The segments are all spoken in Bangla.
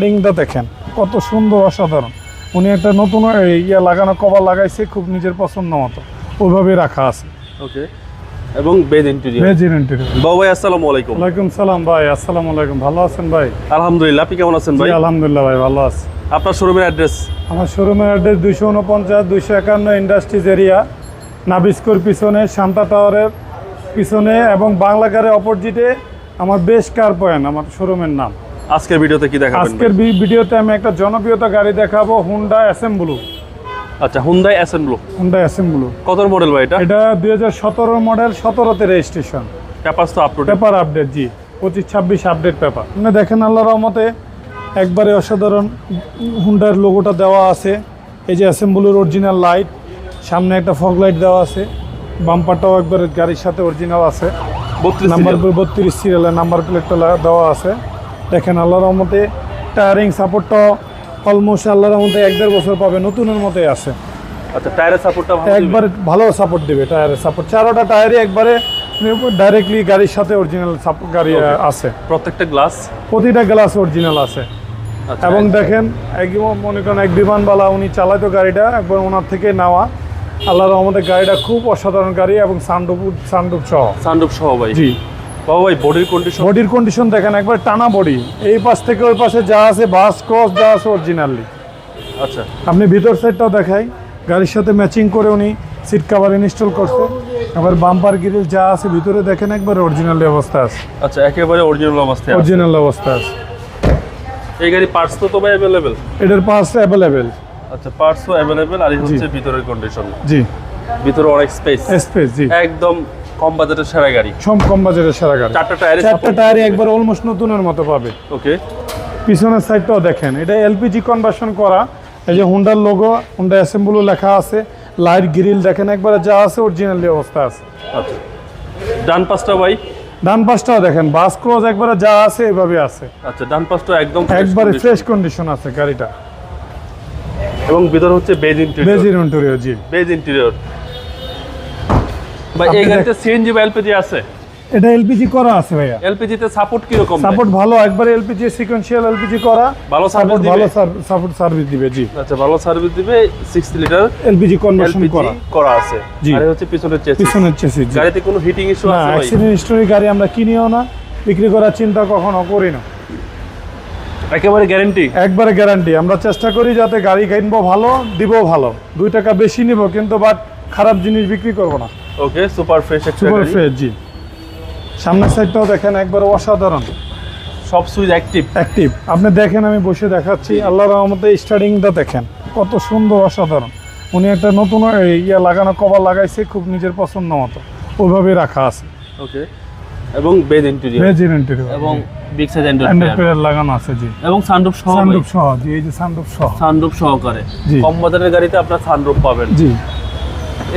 রিংটা দেখেন কত সুন্দর অসাধারণ। উনি একটা নতুন ইয়ে লাগানো কভার লাগাইছে খুব নিজের পছন্দ মতো। ওইভাবে রাখা আছে। ওকে। এবং বেজ ইন্টেরিয়র ভেজির ইন্টেরিয়র বাবু ভাই আসসালামু আলাইকুম। ওয়ালাইকুম সালাম ভাই আসসালামু আলাইকুম। ভালো আছেন ভাই? আলহামদুলিল্লাহ আপনি কেমন আছেন ভাই? আলহামদুলিল্লাহ ভাই ভালো আছি। আপনার শোরুমের অ্যাড্রেস? আমার শোরুমের অ্যাড্রেস দুইশো উনপঞ্চাশ দুইশো একান্ন ইন্ডাস্ট্রিজ এরিয়া নাবিস্কোর পিছনে শান্তা টাওয়ারের পিছনে এবং বাংলাকারের অপোজিটে আমার বেশ কার পয়েন্ট আমার শোরুমের নাম। আজকের ভিডিওতে কি দেখাবেন আজকের ভিডিওতে আমি একটা জনপ্রিয়তা গাড়ি দেখাবো হুন্ডা অ্যাসেম্বলু আচ্ছা হুন্দাই অ্যাসেম্বলো হুন্ডা অ্যাসেম্বলু কত মডেল ভাই এটা? এটা দুই হাজার সতেরো মডেল সতেরোতে রেজিস্ট্রেশন পেপারস তো আপলোড পেপার আপডেট জি। পঁচিশ ছাব্বিশ আপডেট পেপার আপনি দেখেন আল্লাহ রহমতে একবারে অসাধারণ হুন্ডার লোগোটা দেওয়া আছে। এই যে অ্যাসেম্বলির অরিজিনাল লাইট সামনে একটা ফগ লাইট দেওয়া আছে। বাম্পারটাও একবারে গাড়ির সাথে অরিজিনাল আছে। বত্রিশ নাম্বার বত্রিশ সিরিয়ালের নাম্বার প্লেটটা দেওয়া আছে। দেখেন আল্লাহর রহমতে টায়ারিং সাপোর্টটা অলমোস্ট আল্লাহর রহমতে এক দেড় বছর পাবে নতুনের মতোই আছে। আচ্ছা টায়ারের সাপোর্টটা একবারে ভালো সাপোর্ট দেবে টায়ারের সাপোর্ট চারোটা টায়ারই একবারে ডাইরেক্টলি গাড়ির সাথে অরিজিনাল গাড়ি. আছে। প্রত্যেকটা গ্লাস প্রতিটা গ্লাস অরিজিনাল আছে। আচ্ছা এবং দেখেন একদম মনে করেন এক বিমানবালা উনি চালাইতো গাড়িটা একবার ওনার থেকে নেওয়া। আল্লাহ রহমতের গাড়িটা খুব অসাধারণ গাড়ি এবং সানডুপ সানডুপ সহ। সানরুফ সহ ভাই। জি। ভাই বডির কন্ডিশন বডির কন্ডিশন দেখেন একবার টানা বডি এই পাশ থেকে ওই পাশে যা আছে বাস ক্রস যা আছে অরিজিনালি আচ্ছা। আপনি ভিতর সাইডটাও দেখাই। গাড়ির সাথে ম্যাচিং করে উনি সিট কাভার ইনস্টল করছে। আবার বাম্পার গ্রিল যা আছে ভিতরে দেখেন একবার অরিজিনাল অবস্থা আছে। আচ্ছা একেবারে অরিজিনাল অবস্থায় আছে। অরিজিনাল অবস্থা আছে। এই গাড়ি পার্টস তো তো ভাই অ্যাভেলেবেল এটার পাস অ্যাভেলেবেল আচ্ছা পার্টসও অ্যাভেলেবেল আর এই হচ্ছে ভিতরের কন্ডিশন জি। ভিতরে অনেক স্পেস স্পেস জি। একদম কম বাজেটের সেরা গাড়ি? সম কম বাজারের সেরা গাড়ি। চারটা টায়ারে চারটা টায়ারে একবার অলমোস্ট নতুনের মতো পাবে। ওকে পিছনের সাইডটাও দেখেন এটা এলপিজি কনভার্সন করা। এই যে হুন্ডার লোগো হুন্ডা অ্যাসেম্বলও লেখা আছে। লাইট গ্রিল দেখেন একবারে যা আছে অরিজিনালি অবস্থা আছে। আচ্ছা। ডান পাশটা ভাই? ডান পাশটাও দেখেন বাস ক্রস একবারে যা আছে এভাবে আছে। আচ্ছা ডান পাশটা একদম একবারে ফ্রেশ কন্ডিশন আছে গাড়িটা। এবং ভিতরে হচ্ছে বেজ ইন্টেরিয়র বেজির ইন্টেরিয়র জি। বেজ ইন্টেরিয়র ভাই এই গাড়িতে সিএনজি বা এলপিজি আছে? এটা এলপিজি করা আছে ভাইয়া। এলপিজি তে সাপোর্ট কি রকম সাপোর্ট ভালো একবারে এলপিজি সিকোয়েন্সিয়াল এলপিজি করা। ভালো সাপোর্ট সাপোর্ট ভালো সাপোর্ট সার্ভিস দিবে জি। আচ্ছা ভালো সার্ভিস দিবে 60 লিটার এলপিজি কনভার্সন করা। করা আছে। আর হচ্ছে পিছনের চেসিস পিছনের চেসিস গাড়িতে কোনো হিটিং ইস্যু আছে ভাই? অ্যাক্সিডেন্ট হিস্টোরি গাড়ি আমরা কিনিও না বিক্রি করার চিন্তা কখনো করি না। একেবারে গ্যারান্টি একবারে গ্যারান্টি আমরা চেষ্টা করি যাতে গাড়ি কিনবো ভালো দিব ভালো। দুই টাকা বেশি নিব কিন্তু বাট খারাপ জিনিস বিক্রি করব না। ওকে সুপার ফ্রেশ একটা সুপার ফ্রেশ জি। সামনের সাইডটাও দেখেন একবার অসাধারণ। সব সুইচ অ্যাক্টিভ অ্যাক্টিভ আপনি দেখেন আমি বসে দেখাচ্ছি। আল্লাহ রহমতে স্টার্টিংটা দেখেন। কত সুন্দর অসাধারণ। উনি একটা নতুন ইয়ে লাগানো কভার লাগাইছে খুব নিজের পছন্দ মতো। ওইভাবে রাখা আছে। ওকে এবং বেজ ইন্টেরিয়র ভেজির ইন্টেরিয়র এবং বিগ সাইজ লাগানো আছে জি। এবং সানরুফ সহ সানরুফ সহ জি এই যে সানরুফ সহ। সানরুফ সহকারে। জি। কম বাজারের গাড়িতে আপনার সানরুফ পাবেন। জি।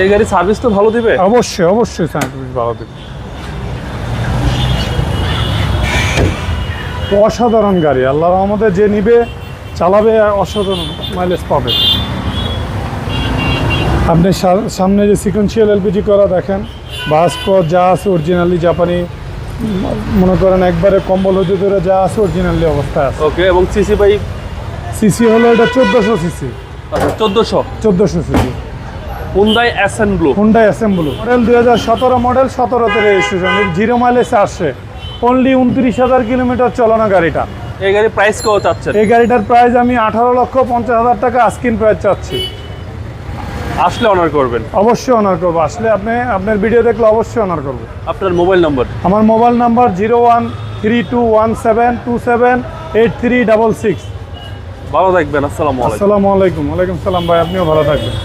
এই গাড়ি সার্ভিস তো ভালো দিবে? অবশ্যই অবশ্যই সানরুফ ভালো দিবে। অসাধারণ গাড়ি আল্লাহ রহমতে যে নিবে চালাবে অসাধারণ মাইলেজ পাবে। আপনি সামনে যে সিকোয়েন্সিয়াল এলপিজি করা দেখেন বাস্ক যা আছে অরিজিনালি জাপানি মনে করেন একবারে কম্বল হতে ধরে যা আছে অরিজিনালি অবস্থায় আছে। ওকে এবং সিসি বাই সিসি হলো এটা চোদ্দোশো সিসি আচ্ছা চোদ্দোশো। চোদ্দোশো CC Hyundai assemble Hyundai assemble model দুই হাজার সতেরো মডেল সতেরোতে রেজিস্ট্রেশন জিরো মাইলেজ আসছে। অনলি উনত্রিশ হাজার কিলোমিটার চলানো গাড়িটা। এই গাড়ি প্রাইস কত চাচ্ছেন? এই গাড়িটার প্রাইস আমি আঠারো লক্ষ পঞ্চাশ হাজার টাকা আস্কিন প্রাইস চাচ্ছি। আসলে অনার করবেন। অবশ্যই অনার করব। আসলে আপনি আপনার ভিডিও দেখলে অবশ্যই অনার করব। আপনার মোবাইল নম্বর আমার mobile number zero one three two one seven two seven eight three double six ভালো থাকবেন আসসালামু আলাইকুম। আসসালামু আলাইকুম। ওয়ালাইকুম সালাম ভাই আপনিও ভালো থাকবেন।